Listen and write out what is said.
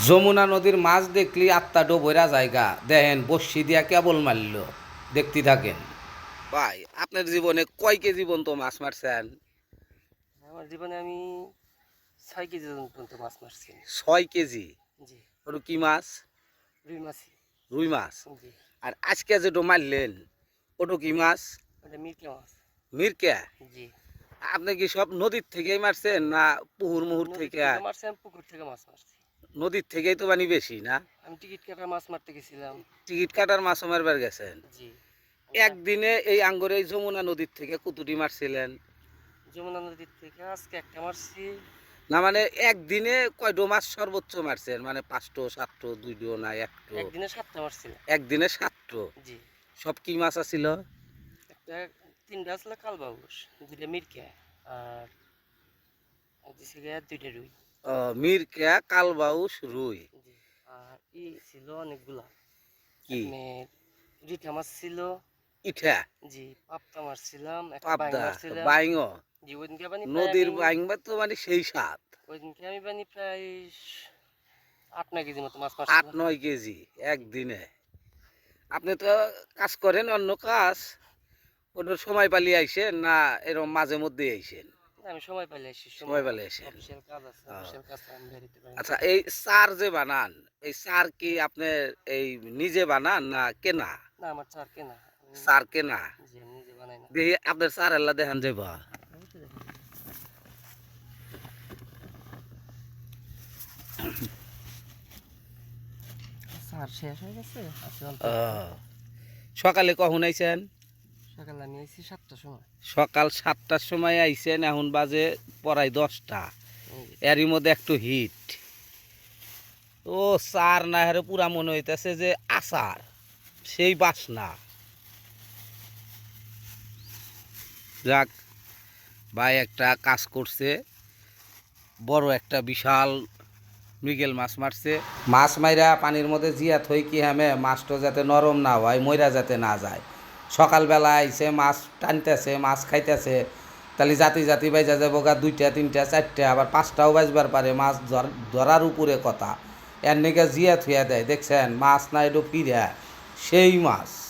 যমুনা নদীর মাছ দেখলি আত্মা ডোবরা জায়গা। দেখেন বসি দিয়া কেবল মারল। দেখতে থাকেন। ভাই আপনার জীবনে কয় কেজি পর্যন্ত মাছ মারছেন? আমার জীবনে আমি ছয় কেজি পর্যন্ত মাছ মারছি। ছয় কেজি? জি। ওটা কি মাছ? রুই মাছই। রুই মাছ? জি। আর আজকে যেটা মারলেন ওটা কি মাছ? ওটা মিরকে মাছ। মিরকে? জি। আপনি কি সব নদীর থেকেই মারছেন না পুহুর মুহুর থেকে? থেকে মারছি আমি পুকুর থেকে মাছ মারছি। নদীর থেকেই তো পানি বেশি না? আমি টিকিট কাটার মাছ মারতে গেছিলাম। টিকিট কাটার মাছও মারবার গেছেন? জি। একদিনে এই আঙ্গরে এই যমুনা নদীর থেকে কুতুটি মারছিলেন। যমুনা নদীর থেকে আজকে একটা মারছি। না মানে একদিনে কয়টো মাছ সর্বোচ্চ মারছেন? মানে পাঁচটো সাতটো দুইটো না একটো? একদিনে সাতটা মারছিলাম। একদিনে সাতটো? জি। সব কি মাছ আছিল? একটা তিনটা আসলে কালবাউস দুইটা মিরকে আর দুইটা রুই। মিরকা কালবাউস রুই। আর ই ছিল অনেকগুলা। কি? রিঠা মাছ ছিল। ইঠা? জি পাবদা মারছিলাম বাইং পাবদা বাইঙ জি ওইদিনকে পানি নদীর বাইংবা তো মানে সেই সাত ওইদিনকে আমি পানি প্রায় আট নয় কেজি মতো মাছ আট নয় কেজি একদিনে। আপনি তো কাজ করেন অন্য কাজ। ওটার সময় পালিয়ে আইসেন না এরকম মাঝে মধ্যে আইসেন? আমি সময় পাইলে আসি সময় পেলে আসেন। অফিসিয়াল কাজ আছে। অফিসিয়াল কাজ আমি বেরোতে পারি আচ্ছা এই সার যে বানান এই সার কি আপনি এই নিজে বানান না কেনা? না আমার চার কেনা। আমি- সার কেনা? নিজে বানাই না। দেখি আপনার সার আল্লাহ দেখান শেষ হয়ে গেছে? সকালে কখন আইছেন? সকালে আমি সাতটার সময়। সকাল সাতটার সময় আইছেন এখন বাজে পড়াই দশটা। এরই মধ্যে একটু হিট ও সার না হারে পুরা মনে হইতেছে যে আচার সেই বাসনা। যাক ভাই একটা কাজ করছে বড় একটা বিশাল মৃগেল মাছ মারছে। মাছ মাইরা পানির মধ্যে জিয়া থই কি হামে মাছটা যাতে নরম না হয় ময়রা যাতে না যায়। সকালবেলা আইসে মাছ টানতেছে, মাছ খাইতেছে। তাহলে জাতি জাতি বাইজা যাব গা, দুইটা, তিনটা, চারটা, আবার পাঁচটাও বাজবার পারে মাছ ধর- ধরার উপরে কথা। এর নিকে জিয়া থুয়া দেয়, দেখছেন? মাছ না একটু ফিরে সেই মাছ।